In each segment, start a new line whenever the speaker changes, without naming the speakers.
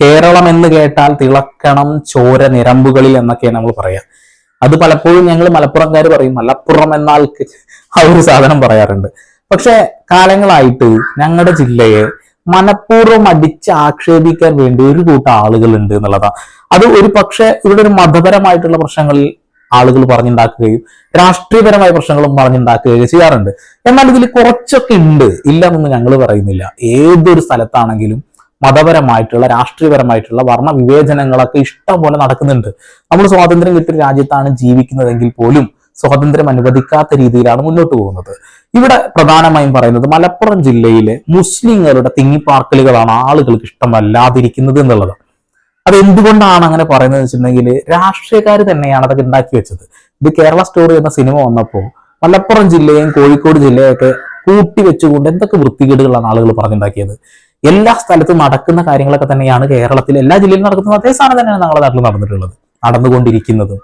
കേരളം എന്ന് കേട്ടാൽ തിളക്കണം ചോര നിരമ്പുകളിൽ എന്നൊക്കെയാണ് നമ്മൾ പറയാ. അത് പലപ്പോഴും ഞങ്ങൾ മലപ്പുറംകാർ പറയും മലപ്പുറം എന്നാൽ ആ ഒരു സാധനം പറയാറുണ്ട്. പക്ഷെ കാലങ്ങളായിട്ട് ഞങ്ങളുടെ ജില്ലയെ മനഃപൂർവം അടിച്ച് ആക്ഷേപിക്കാൻ വേണ്ടി ഒരു കൂട്ടം ആളുകളുണ്ട് എന്നുള്ളതാണ് അത് ഒരു പക്ഷേ ഇവിടെ ഒരു മതപരമായിട്ടുള്ള പ്രശ്നങ്ങളിൽ ആളുകൾ പറഞ്ഞുണ്ടാക്കുകയും രാഷ്ട്രീയപരമായ പ്രശ്നങ്ങളും പറഞ്ഞുണ്ടാക്കുകയും ചെയ്യാറുണ്ട്. എന്നാൽ ഇതിൽ കുറച്ചൊക്കെ ഉണ്ട്. ഇല്ല എന്നൊന്നും ഞങ്ങൾ പറയുന്നില്ല. ഏതൊരു സ്ഥലത്താണെങ്കിലും മതപരമായിട്ടുള്ള രാഷ്ട്രീയപരമായിട്ടുള്ള വർണ വിവേചനങ്ങളൊക്കെ ഇഷ്ടം പോലെ നടക്കുന്നുണ്ട്. നമ്മൾ സ്വാതന്ത്ര്യം കിട്ടിയ രാജ്യത്താണ് ജീവിക്കുന്നതെങ്കിൽ പോലും സ്വാതന്ത്ര്യം അനുവദിക്കാത്ത രീതിയിലാണ് മുന്നോട്ട് പോകുന്നത്. ഇവിടെ പ്രധാനമായും പറയുന്നത് മലപ്പുറം ജില്ലയിലെ മുസ്ലിങ്ങളുടെ തിങ്ങിപ്പാർക്കലുകളാണ് ആളുകൾക്ക് ഇഷ്ടമല്ലാതിരിക്കുന്നത് എന്നുള്ളത്. അതെന്തുകൊണ്ടാണ് അങ്ങനെ പറയുന്നത് വെച്ചിട്ടുണ്ടെങ്കിൽ രാഷ്ട്രീയക്കാർ തന്നെയാണ് അതൊക്കെ ഉണ്ടാക്കി വെച്ചത്. ഇത് കേരള സ്റ്റോറി എന്ന സിനിമ വന്നപ്പോൾ മലപ്പുറം ജില്ലയും കോഴിക്കോട് ജില്ലയൊക്കെ കൂട്ടി വെച്ചുകൊണ്ട് എന്തൊക്കെ വൃത്തികേടുകളാണ് ആളുകൾ പറഞ്ഞുണ്ടാക്കിയത്. എല്ലാ സ്ഥലത്തും നടക്കുന്ന കാര്യങ്ങളൊക്കെ തന്നെയാണ് കേരളത്തിൽ എല്ലാ ജില്ലയിലും നടക്കുന്നത് അതേ സാധനം തന്നെയാണ് ഞങ്ങളുടെ നാട്ടിൽ നടന്നിട്ടുള്ളത്. നടന്നുകൊണ്ടിരിക്കുന്നതും.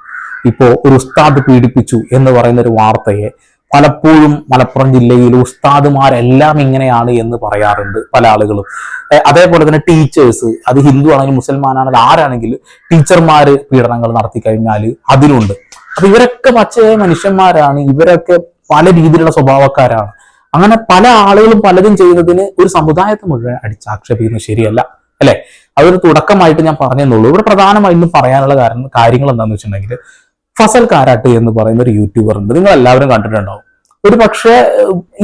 ഇപ്പോ ഒരു ഉസ്താദ് പീഡിപ്പിച്ചു എന്ന് പറയുന്ന ഒരു വാർത്തയെ പലപ്പോഴും മലപ്പുറം ജില്ലയിൽ ഉസ്താദുമാരെല്ലാം ഇങ്ങനെയാണ് എന്ന് പറയാറുണ്ട് പല ആളുകളും. അതേപോലെ തന്നെ ടീച്ചേഴ്സ് അത് ഹിന്ദു ആണെങ്കിലും മുസൽമാനാണെങ്കിലും ആരാണെങ്കിലും ടീച്ചർമാർ പീഡനങ്ങൾ നടത്തി കഴിഞ്ഞാൽ അതിലുണ്ട്. അപ്പൊ ഇവരൊക്കെ പച്ചയായ മനുഷ്യന്മാരാണ്. ഇവരൊക്കെ പല രീതിയിലുള്ള സ്വഭാവക്കാരാണ്. അങ്ങനെ പല ആളുകളും പലതും ചെയ്യുന്നതിന് ഒരു സമുദായത്തെ മുഴുവൻ അടിച്ചാക്ഷേപിക്കുന്നത് ശരിയല്ല അല്ലെ? അതൊരു തുടക്കമായിട്ട് ഞാൻ പറഞ്ഞെന്നുള്ളൂ. ഇവിടെ പ്രധാനമായിട്ടും പറയാനുള്ള കാരണം കാര്യങ്ങൾ എന്താണെന്ന് വെച്ചിട്ടുണ്ടെങ്കിൽ ഫസൽ കാരാട്ട് എന്ന് പറയുന്ന ഒരു യൂട്യൂബർ ഉണ്ട്. നിങ്ങൾ എല്ലാവരും കണ്ടിട്ടുണ്ടാവും. ഒരു പക്ഷേ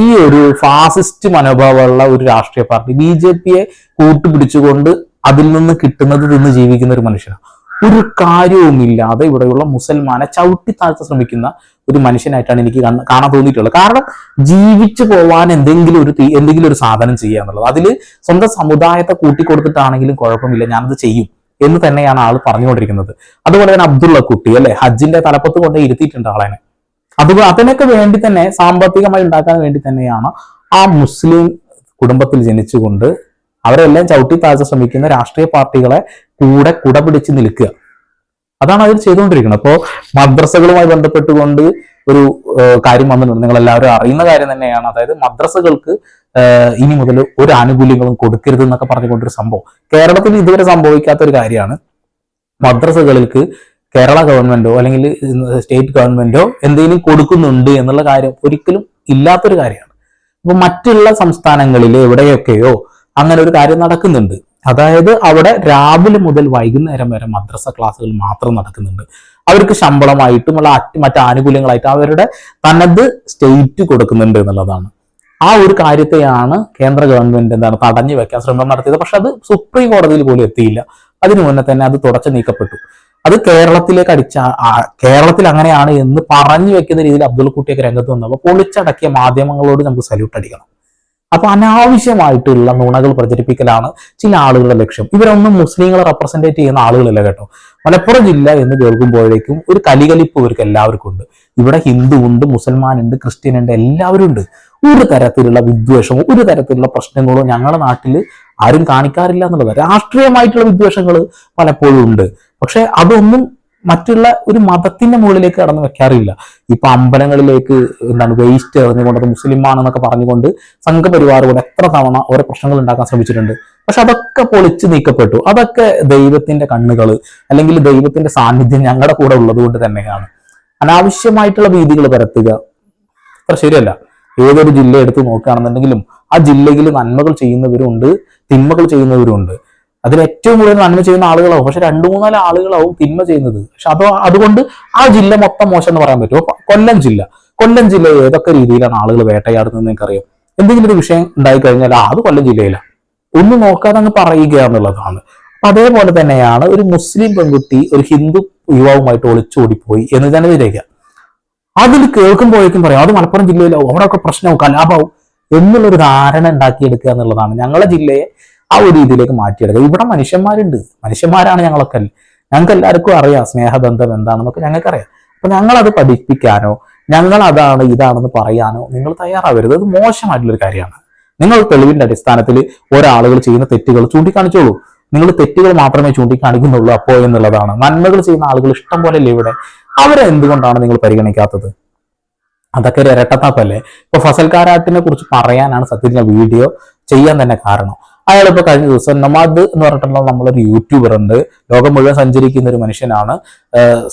ഈ ഒരു ഫാസിസ്റ്റ് മനോഭാവമുള്ള ഒരു രാഷ്ട്രീയ പാർട്ടി ബി ജെ പിയെ കൂട്ടുപിടിച്ചുകൊണ്ട് അതിൽ നിന്ന് കിട്ടുന്നത് നിന്ന് ജീവിക്കുന്ന ഒരു മനുഷ്യനാണ് ഒരു കാര്യവുമില്ലാതെ ഇവിടെയുള്ള മുസൽമാനെ ചവിട്ടി താഴ്ത്താൻ ശ്രമിക്കുന്ന ഒരു മനുഷ്യനായിട്ടാണ് എനിക്ക് കാണാൻ തോന്നിയിട്ടുള്ളത്. കാരണം ജീവിച്ചു പോവാൻ എന്തെങ്കിലും ഒരു എന്തെങ്കിലും ഒരു സാധനം ചെയ്യുക എന്നുള്ളത്. അതിൽ സ്വന്തം സമുദായത്തെ കൂട്ടിക്കൊടുത്തിട്ടാണെങ്കിലും കുഴപ്പമില്ല. ഞാനത് ചെയ്യും എന്ന് തന്നെയാണ് ആൾ പറഞ്ഞുകൊണ്ടിരിക്കുന്നത്. അതുപോലെ തന്നെ അബ്ദുള്ള കുട്ടി അല്ലെ? ഹജ്ജിന്റെ തലപ്പത്ത് കൊണ്ട് ഇരുത്തിയിട്ടുണ്ട് ആളെ അതുപോലെ അതിനൊക്കെ വേണ്ടി തന്നെ സാമ്പത്തികമായി ഉണ്ടാക്കാൻ വേണ്ടി തന്നെയാണ് ആ മുസ്ലിം കുടുംബത്തിൽ ജനിച്ചുകൊണ്ട് അവരെല്ലാം ചവിട്ടി താഴ്ച ശ്രമിക്കുന്ന രാഷ്ട്രീയ പാർട്ടികളെ കൂടെ കുടപിടിച്ച് നിൽക്കുക. അതാണ് അവർ ചെയ്തുകൊണ്ടിരിക്കുന്നത്. അപ്പോൾ മദ്രസകളുമായി ബന്ധപ്പെട്ടുകൊണ്ട് ഒരു കാര്യം വന്നിട്ടുണ്ട്. നിങ്ങൾ എല്ലാവരും അറിയുന്ന കാര്യം തന്നെയാണ്. അതായത് മദ്രസകൾക്ക് ഇനി മുതൽ ഒരു ആനുകൂല്യങ്ങളും കൊടുക്കരുത് എന്നൊക്കെ പറഞ്ഞുകൊണ്ടൊരു സംഭവം. കേരളത്തിൽ ഇതുവരെ സംഭവിക്കാത്ത ഒരു കാര്യമാണ്. മദ്രസകൾക്ക് കേരള ഗവൺമെന്റോ അല്ലെങ്കിൽ സ്റ്റേറ്റ് ഗവൺമെന്റോ എന്തെങ്കിലും കൊടുക്കുന്നുണ്ട് എന്നുള്ള കാര്യം ഒരിക്കലും ഇല്ലാത്തൊരു കാര്യമാണ്. അപ്പൊ മറ്റുള്ള സംസ്ഥാനങ്ങളിൽ എവിടെയൊക്കെയോ അങ്ങനെ ഒരു കാര്യം നടക്കുന്നുണ്ട്. അതായത് അവിടെ രാവിലെ മുതൽ വൈകുന്നേരം വരെ മദ്രസ ക്ലാസ്സുകൾ മാത്രം നടക്കുന്നുണ്ട്. അവർക്ക് ശമ്പളമായിട്ടും ഉള്ള മറ്റു ആനുകൂല്യങ്ങളായിട്ടും അവരുടെ തനത് സ്റ്റേറ്റ് കൊടുക്കുന്നുണ്ട് എന്നുള്ളതാണ്. ആ ഒരു കാര്യത്തെയാണ് കേന്ദ്ര ഗവൺമെന്റ് എന്താണ് തടഞ്ഞു വെക്കാൻ ശ്രമം നടത്തിയത്. പക്ഷെ അത് സുപ്രീം കോടതിയിൽ പോലും എത്തിയില്ല. അതിനു മുന്നേ തന്നെ അത് തുടച്ചു നീക്കപ്പെട്ടു. അത് കേരളത്തിലേക്ക് അടിച്ച കേരളത്തിൽ അങ്ങനെയാണ് എന്ന് പറഞ്ഞു വെക്കുന്ന രീതിയിൽ അബ്ദുൾ കുട്ടിയൊക്കെ രംഗത്ത് വന്നപ്പോൾ പൊളിച്ചടക്കിയ മാധ്യമങ്ങളോട് നമുക്ക് സല്യൂട്ട് അടിക്കണം. അപ്പൊ അനാവശ്യമായിട്ടുള്ള നുണകൾ പ്രചരിപ്പിക്കലാണ് ചില ആളുകളുടെ ലക്ഷ്യം. ഇവരൊന്നും മുസ്ലിങ്ങളെ റെപ്രസെന്റേറ്റ് ചെയ്യുന്ന ആളുകളല്ല കേട്ടോ. മലപ്പുറം ജില്ല എന്ന് കേൾക്കുമ്പോഴേക്കും ഒരു കലികലിപ്പ് ഇവർക്ക് എല്ലാവർക്കും ഉണ്ട്. ഇവിടെ ഹിന്ദു ഉണ്ട് മുസൽമാൻ ഉണ്ട് ക്രിസ്ത്യൻ ഉണ്ട് എല്ലാവരും ഉണ്ട്. ഒരു തരത്തിലുള്ള വിദ്വേഷമോ ഒരു തരത്തിലുള്ള പ്രശ്നങ്ങളോ ഞങ്ങളുടെ നാട്ടിൽ ആരും കാണിക്കാറില്ല എന്നുള്ളത്. രാഷ്ട്രീയമായിട്ടുള്ള വിദ്വേഷങ്ങൾ പലപ്പോഴും ഉണ്ട്. പക്ഷെ അതൊന്നും മറ്റുള്ള ഒരു മതത്തിന്റെ മുകളിലേക്ക് കടന്നു വെക്കാറില്ല. ഇപ്പൊ അമ്പലങ്ങളിലേക്ക് എന്താണ് വേസ്റ്റ് എറിഞ്ഞുകൊണ്ട് മുസ്ലിമാണെന്നൊക്കെ പറഞ്ഞുകൊണ്ട് സംഘപരിവാറുകൾ എത്ര തവണ ഓരോ പ്രശ്നങ്ങൾ ഉണ്ടാക്കാൻ ശ്രമിച്ചിട്ടുണ്ട്. പക്ഷെ അതൊക്കെ പൊളിച്ചു നീക്കപ്പെട്ടു. അതൊക്കെ ദൈവത്തിന്റെ കണ്ണുകൾ അല്ലെങ്കിൽ ദൈവത്തിന്റെ സാന്നിധ്യം ഞങ്ങളുടെ കൂടെ ഉള്ളത് കൊണ്ട് തന്നെയാണ്. അനാവശ്യമായിട്ടുള്ള ഭീതികൾ പരത്തുക അത്ര ശരിയല്ല. ഏതൊരു ജില്ല എടുത്ത് നോക്കുകയാണെന്നുണ്ടെങ്കിലും ആ ജില്ലയിൽ നന്മകൾ ചെയ്യുന്നവരുണ്ട് തിന്മകൾ ചെയ്യുന്നവരുണ്ട്. അതിൽ ഏറ്റവും കൂടുതൽ നന്മ ചെയ്യുന്ന ആളുകളാവും. പക്ഷെ രണ്ടു മൂന്നാൽ ആളുകളാവും തിന്മ ചെയ്യുന്നത്. പക്ഷെ അത് അതുകൊണ്ട് ആ ജില്ല മൊത്തം മോശം എന്ന് പറയാൻ പറ്റുമോ കൊല്ലം ജില്ല. കൊല്ലം ജില്ല ഏതൊക്കെ രീതിയിലാണ് ആളുകൾ വേട്ടയാടുന്നത് നിങ്ങൾക്കറിയാം. എന്തെങ്കിലും ഒരു വിഷയം ഉണ്ടായി കഴിഞ്ഞാൽ ആ അത് കൊല്ലം ജില്ലയിലാണ് ഒന്നും നോക്കാതെ അങ്ങ് പറയുക എന്നുള്ളതാണ്. അതേപോലെ തന്നെയാണ് ഒരു മുസ്ലിം പെൺകുട്ടി ഒരു ഹിന്ദു യുവാവുമായിട്ട് ഒളിച്ചോടിപ്പോയി എന്ന് തന്നെ വിചാരിക്കുക. അതിൽ കേൾക്കുമ്പോഴേക്കും പറയാം അത് മലപ്പുറം ജില്ലയിലാവും. അവിടെയൊക്കെ പ്രശ്നവും കലാപവും. എന്നുള്ളൊരു ധാരണ ഉണ്ടാക്കിയെടുക്കുക എന്നുള്ളതാണ്. ഞങ്ങളെ ജില്ലയെ ആ ഒരു രീതിയിലേക്ക് മാറ്റിയെടുക്കുക. ഇവിടെ മനുഷ്യന്മാരുണ്ട്. മനുഷ്യന്മാരാണ് ഞങ്ങളൊക്കെ. ഞങ്ങൾക്ക് എല്ലാവർക്കും അറിയാം സ്നേഹബന്ധം എന്താണെന്നൊക്കെ ഞങ്ങൾക്കറിയാം. അപ്പൊ ഞങ്ങളത് പഠിപ്പിക്കാനോ ഞങ്ങൾ അതാണ് ഇതാണെന്ന് പറയാനോ നിങ്ങൾ തയ്യാറാവരുത്. അത് മോശമായിട്ടുള്ളൊരു കാര്യമാണ്. നിങ്ങൾ തെളിവിന്റെ അടിസ്ഥാനത്തിൽ ഒരാളുകൾ ചെയ്യുന്ന തെറ്റുകൾ ചൂണ്ടിക്കാണിച്ചോളൂ. നിങ്ങൾ തെറ്റുകൾ മാത്രമേ ചൂണ്ടിക്കാണിക്കുന്നുള്ളൂ അപ്പോൾ എന്നുള്ളതാണ്. നന്മകൾ ചെയ്യുന്ന ആളുകൾ ഇഷ്ടം പോലെ ഇല്ലേ ഇവിടെ? അവരെ എന്തുകൊണ്ടാണ് നിങ്ങൾ പരിഗണിക്കാത്തത്? അതൊക്കെ ഒരു ഇരട്ടത്താപ്പല്ലേ? ഇപ്പൊ ഫസൽ കാരാട്ടിനെ കുറിച്ച് പറയാനാണ് സത്യത്തിൽ ഞാൻ വീഡിയോ ചെയ്യാൻ തന്നെ കാരണം. അയാൾ ഇപ്പൊ കഴിഞ്ഞ ദിവസം നമാദ് എന്ന് പറഞ്ഞിട്ടുള്ള നമ്മളൊരു യൂട്യൂബർ ഉണ്ട്. ലോകം മുഴുവൻ സഞ്ചരിക്കുന്ന ഒരു മനുഷ്യനാണ്.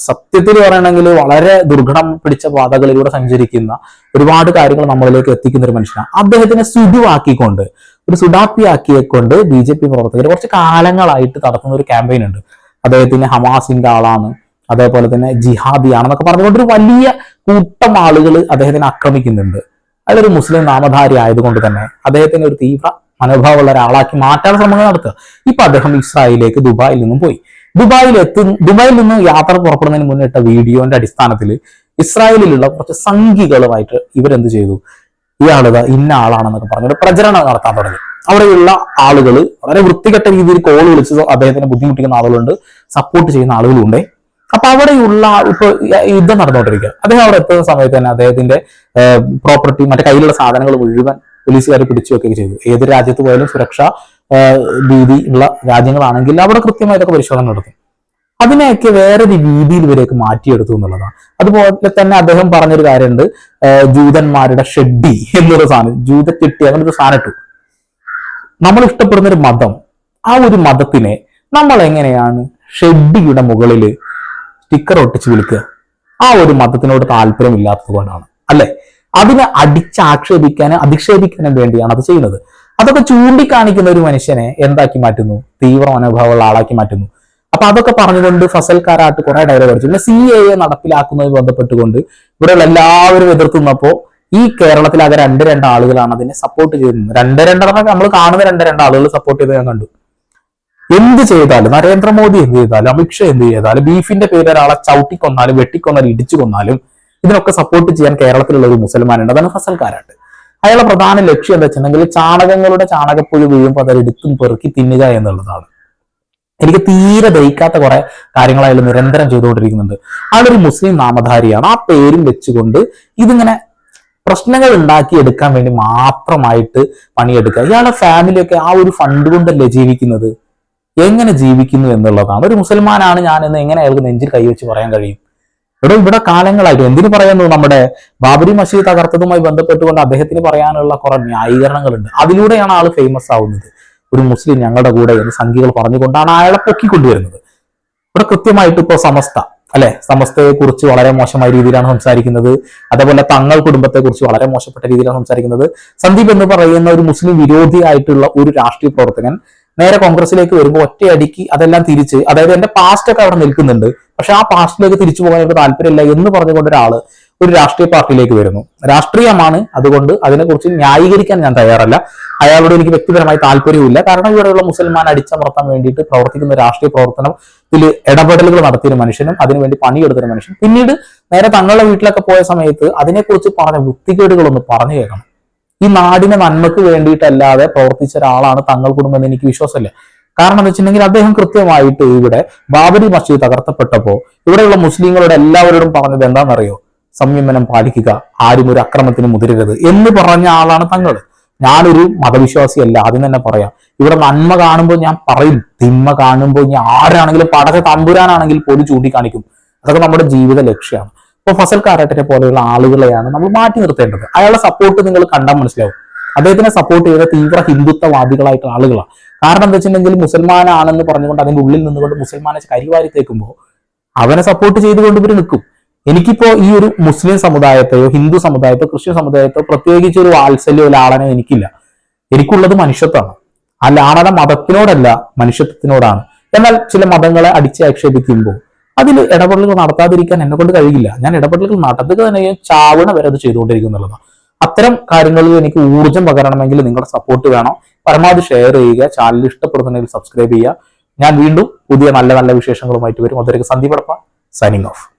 സത്യത്തിൽ പറയണമെങ്കിൽ വളരെ ദുർഘടം പിടിച്ച പാതകളിലൂടെ സഞ്ചരിക്കുന്ന ഒരുപാട് കാര്യങ്ങൾ നമ്മളിലേക്ക് എത്തിക്കുന്ന ഒരു മനുഷ്യനാണ്. അദ്ദേഹത്തിനെ സുധുവാക്കിക്കൊണ്ട് ഒരു സുഡാപ്പിയാക്കിയെക്കൊണ്ട് ബി ജെ പി പ്രവർത്തകർ കുറച്ച് കാലങ്ങളായിട്ട് നടത്തുന്ന ഒരു ക്യാമ്പയിൻ ഉണ്ട്. അദ്ദേഹത്തിന് ഹമാസിന്റെ ആളാണ് അതേപോലെ തന്നെ ജിഹാദിയാണെന്നൊക്കെ പറഞ്ഞുകൊണ്ട് ഒരു വലിയ കൂട്ടം ആളുകൾ അദ്ദേഹത്തിനെ ആക്രമിക്കുന്നുണ്ട്. അതിലൊരു മുസ്ലിം നാമധാരി ആയതുകൊണ്ട് തന്നെ അദ്ദേഹത്തിന് ഒരു തീവ്ര മനോഭാവമുള്ള ഒരാളാക്കി മാറ്റാൻ ശ്രമങ്ങൾ നടത്തുക. ഇപ്പൊ അദ്ദേഹം ഇസ്രായേലിലേക്ക് ദുബായിൽ നിന്നും പോയി. ദുബായിൽ എത്തു ദുബായിൽ നിന്ന് യാത്ര പുറപ്പെടുന്നതിന് മുന്നിട്ട വീഡിയോന്റെ അടിസ്ഥാനത്തിൽ ഇസ്രായേലിലുള്ള കുറച്ച് സംഘികളുമായിട്ട് ഇവരെന്ത് ചെയ്തു? ഇയാളിത് ഇന്ന ആളാണെന്നൊക്കെ പറഞ്ഞൊരു പ്രചരണം നടത്താൻ തുടങ്ങി. അവിടെയുള്ള ആളുകൾ വളരെ വൃത്തികെട്ട രീതിയിൽ കോൾ വിളിച്ച് അദ്ദേഹത്തിനെ ബുദ്ധിമുട്ടിക്കുന്ന ആളുകളുണ്ട് സപ്പോർട്ട് ചെയ്യുന്ന ആളുകളുണ്ട് അപ്പൊ അവിടെയുള്ള ഇപ്പൊ യുദ്ധം നടന്നുകൊണ്ടിരിക്കുക അദ്ദേഹം അവിടെ എത്തുന്ന സമയത്ത് തന്നെ അദ്ദേഹത്തിന്റെ പ്രോപ്പർട്ടി മറ്റേ കയ്യിലുള്ള സാധനങ്ങൾ മുഴുവൻ പോലീസുകാർ പിടിച്ചു വെക്കുകയൊക്കെ ചെയ്തു. ഏത് രാജ്യത്ത് പോയാലും സുരക്ഷ ഭീതി ഉള്ള രാജ്യങ്ങളാണെങ്കിൽ അവിടെ കൃത്യമായിട്ടൊക്കെ പരിശോധന നടത്തും. അതിനെയൊക്കെ വേറൊരു രീതിയിൽ ഇവരേക്ക് മാറ്റിയെടുത്തു എന്നുള്ളതാണ്. അതുപോലെ തന്നെ അദ്ദേഹം പറഞ്ഞൊരു കാര്യമുണ്ട് ജൂതന്മാരുടെ ഷെഡ്ഡി എന്നൊരു സാധനം ജൂത കെട്ടി അങ്ങനെ ഒരു സാധനം ഇട്ടു. നമ്മൾ ഇഷ്ടപ്പെടുന്ന ഒരു മതം ആ ഒരു മതത്തിനെ നമ്മൾ എങ്ങനെയാണ് ഷെഡ്ഡിയുടെ മുകളിൽ സ്റ്റിക്കർ ഒട്ടിച്ച് വിളിക്കുക? ആ ഒരു മതത്തിനോട് താല്പര്യമില്ലാത്തത് കൊണ്ടാണ്. അല്ലെ? അതിനെ അടിച്ചാക്ഷേപിക്കാൻ അധിക്ഷേപിക്കാനും വേണ്ടിയാണ് അത് ചെയ്യുന്നത്. അതൊക്കെ ചൂണ്ടിക്കാണിക്കുന്ന ഒരു മനുഷ്യനെ എന്താക്കി മാറ്റുന്നു? തീവ്ര മനോഭാവമുള്ള ആളാക്കി മാറ്റുന്നു. അപ്പൊ അതൊക്കെ പറഞ്ഞുകൊണ്ട് ഫസൽ കാരാട്ട് കുറെ ഡയലോഗ് അടിച്ചു. പിന്നെ സി എ എ നടപ്പിലാക്കുന്നതുമായി ബന്ധപ്പെട്ടുകൊണ്ട് ഇവിടെയുള്ള എല്ലാവരും എതിർത്തുന്നപ്പോ ഈ കേരളത്തിൽ ആകെ രണ്ട് രണ്ട് ആളുകളാണ് അതിനെ സപ്പോർട്ട് ചെയ്യുന്നത് രണ്ട് രണ്ടെണ്ണം നമ്മൾ കാണുന്ന രണ്ട് രണ്ട് ആളുകൾ സപ്പോർട്ട് ചെയ്ത് ഞാൻ കണ്ടു. എന്ത് ചെയ്താലും നരേന്ദ്രമോദി എന്ത് ചെയ്താലും അമിത്ഷാ എന്ത് ചെയ്താലും ബീഫിന്റെ പേര് ഒരാളെ ചവിട്ടിക്കൊന്നാലും വെട്ടിക്കൊന്നാലും ഇടിച്ചു കൊന്നാലും ഇതിനൊക്കെ സപ്പോർട്ട് ചെയ്യാൻ കേരളത്തിലുള്ള ഒരു മുസൽമാനുണ്ട്. അതാണ് ഫസൽക്കാരുണ്ട് അയാളുടെ പ്രധാന ലക്ഷ്യം എന്താ വെച്ചിട്ടുണ്ടെങ്കിൽ ചാണകങ്ങളുടെ ചാണകപ്പുഴ വീഴുമ്പോൾ അത് എടുത്തും പെറുക്കി തിന്നുക എന്നുള്ളതാണ്. എനിക്ക് തീരെ ദഹിക്കാത്ത കുറെ കാര്യങ്ങൾ അയാൾ നിരന്തരം ചെയ്തുകൊണ്ടിരിക്കുന്നുണ്ട്. അയാളൊരു മുസ്ലിം നാമധാരിയാണ്. ആ പേരും വെച്ചുകൊണ്ട് ഇതിങ്ങനെ പ്രശ്നങ്ങൾ ഉണ്ടാക്കി എടുക്കാൻ വേണ്ടി മാത്രമായിട്ട് പണിയെടുക്കുക. ഇയാളുടെ ഫാമിലിയൊക്കെ ആ ഒരു ഫണ്ട് കൊണ്ടല്ലേ ജീവിക്കുന്നത്? എങ്ങനെ ജീവിക്കുന്നു എന്നുള്ളതാണ്. ഒരു മുസൽമാനാണ് ഞാൻ എന്ന് എങ്ങനെ അയാൾക്ക് നെഞ്ചിൽ കൈവച്ച് പറയാൻ കഴിയും? ഇവിടെ ഇവിടെ കാലങ്ങളായിട്ട് എന്തിനു പറയുന്നു നമ്മുടെ ബാബരി മസീദ് തകർത്തതുമായി ബന്ധപ്പെട്ടുകൊണ്ട് അദ്ദേഹത്തിന് പറയാനുള്ള കുറെ ന്യായീകരണങ്ങളുണ്ട്. അതിലൂടെയാണ് ആൾ ഫേമസ് ആവുന്നത്. ഒരു മുസ്ലിം ഞങ്ങളുടെ കൂടെ എന്ന് സംഖ്യകൾ പറഞ്ഞുകൊണ്ടാണ് അയാളെ പൊക്കിക്കൊണ്ടുവരുന്നത്. ഇവിടെ കൃത്യമായിട്ട് ഇപ്പോൾ സമസ്ത അല്ലെ? സമസ്തയെ കുറിച്ച് വളരെ മോശമായ രീതിയിലാണ് സംസാരിക്കുന്നത്. അതേപോലെ തങ്ങൾ കുടുംബത്തെ കുറിച്ച് വളരെ മോശപ്പെട്ട രീതിയിലാണ് സംസാരിക്കുന്നത്. സന്ദീപ് എന്ന് പറയുന്ന ഒരു മുസ്ലിം വിരോധിയായിട്ടുള്ള ഒരു രാഷ്ട്രീയ പ്രവർത്തകൻ നേരെ കോൺഗ്രസിലേക്ക് വരുമ്പോൾ ഒറ്റയടിക്ക് അതെല്ലാം തിരിച്ച് അതായത് എന്റെ പാസ്റ്റ് ഒക്കെ അവിടെ നിൽക്കുന്നുണ്ട്. പക്ഷെ ആ പാസ്റ്റിലേക്ക് തിരിച്ചു പോകാൻ എനിക്ക് താല്പര്യമില്ല എന്ന് പറഞ്ഞുകൊണ്ട് ഒരാൾ ഒരു രാഷ്ട്രീയ പാർട്ടിയിലേക്ക് വരുന്നു. രാഷ്ട്രീയമാണ് അതുകൊണ്ട് അതിനെക്കുറിച്ച് ന്യായീകരിക്കാൻ ഞാൻ തയ്യാറല്ല. അയാളോട് എനിക്ക് വ്യക്തിപരമായി താല്പര്യമില്ല കാരണം ഇവിടെയുള്ള മുസൽമാൻ അടിച്ചമർത്താൻ വേണ്ടിയിട്ട് പ്രവർത്തിക്കുന്ന രാഷ്ട്രീയ പ്രവർത്തനത്തിൽ ഇടപെടലുകൾ നടത്തിയ മനുഷ്യനും അതിനുവേണ്ടി പണിയെടുത്തൊരു മനുഷ്യൻ പിന്നീട് നേരെ തങ്ങളുടെ വീട്ടിലൊക്കെ പോയ സമയത്ത് അതിനെക്കുറിച്ച് പറഞ്ഞ വൃത്തികേടുകളൊന്ന് പറഞ്ഞു കേൾക്കണം. ഈ നാടിന്റെ നന്മക്ക് വേണ്ടിയിട്ടല്ലാതെ പ്രവർത്തിച്ച ഒരാളാണ് തങ്ങൾ കുടുംബം എന്ന് എനിക്ക് വിശ്വാസമില്ല. കാരണം എന്ന് വെച്ചിട്ടുണ്ടെങ്കിൽ അദ്ദേഹം കൃത്യമായിട്ട് ഇവിടെ ബാബരി മസ്ജിദ് തകർത്തപ്പെട്ടപ്പോൾ ഇവിടെയുള്ള മുസ്ലിങ്ങളുടെ എല്ലാവരോടും പറഞ്ഞത് എന്താണെന്നറിയോ? സംയമനം പാലിക്കുക ആരും ഒരു അക്രമത്തിന് മുതിരരുത് എന്ന് പറഞ്ഞ ആളാണ് തങ്ങൾ. ഞാനൊരു മതവിശ്വാസിയല്ല ആദ്യം തന്നെ പറയാം. ഇവിടെ നന്മ കാണുമ്പോൾ ഞാൻ പറയും തിന്മ കാണുമ്പോൾ ഞാൻ ആരാണെങ്കിലും പടച്ച തമ്പുരാനാണെങ്കിൽ പോലും ചൂണ്ടിക്കാണിക്കും. അതൊക്കെ നമ്മുടെ ജീവിത ലക്ഷ്യമാണ് ഇപ്പൊ ഫസൽ കാരാട്ടിനെ പോലെയുള്ള ആളുകളെയാണ് നമ്മൾ മാറ്റി നിർത്തേണ്ടത്. അയാളുടെ സപ്പോർട്ട് നിങ്ങൾ കണ്ടാൽ മനസ്സിലാവും. അദ്ദേഹത്തിനെ സപ്പോർട്ട് ചെയ്ത തീവ്ര ഹിന്ദുത്വവാദികളായിട്ടുള്ള ആളുകളാണ്. കാരണം എന്താ വെച്ചിട്ടുണ്ടെങ്കിൽ മുസൽമാനാണെന്ന് പറഞ്ഞുകൊണ്ട് അതിന്റെ ഉള്ളിൽ നിന്നുകൊണ്ട് മുസൽമാനെ കരിവാരി തേക്കുമ്പോൾ അവനെ സപ്പോർട്ട് ചെയ്തുകൊണ്ട് ഇവർ നിൽക്കും. എനിക്കിപ്പോ ഈ ഒരു മുസ്ലിം സമുദായത്തെയോ ഹിന്ദു സമുദായത്തോ ക്രിസ്ത്യൻ സമുദായത്തോ പ്രത്യേകിച്ച് ഒരു വാത്സല്യോ ലാളനോ എനിക്കില്ല. എനിക്കുള്ളത് മനുഷ്യത്വമാണ്. ആ ലാളന മതത്തിനോടല്ല മനുഷ്യത്വത്തിനോടാണ്. എന്നാൽ ചില മതങ്ങളെ അടിച്ച് ആക്ഷേപിക്കുമ്പോൾ അതിൽ ഇടപെടലുകൾ നടത്താതിരിക്കാൻ എന്നെ കൊണ്ട് കഴിയില്ല. ഞാൻ ഇടപെടലുകൾ നടത്തുക തന്നെ ഞാൻ ചാവണ വരെ അത് ചെയ്തുകൊണ്ടിരിക്കുന്നുള്ളതാണ് അത്തരം കാര്യങ്ങളിൽ എനിക്ക് ഊർജം പകരണമെങ്കിൽ നിങ്ങളുടെ സപ്പോർട്ട് വേണം. പരമാവധി ഷെയർ ചെയ്യുക ചാനൽ ഇഷ്ടപ്പെടുന്നുണ്ടെങ്കിൽ സബ്സ്ക്രൈബ് ചെയ്യുക. ഞാൻ വീണ്ടും പുതിയ നല്ല നല്ല വിശേഷങ്ങളുമായിട്ട് വരും. അതൊരു സന്ദീപ് സൈനിങ് ഓഫ്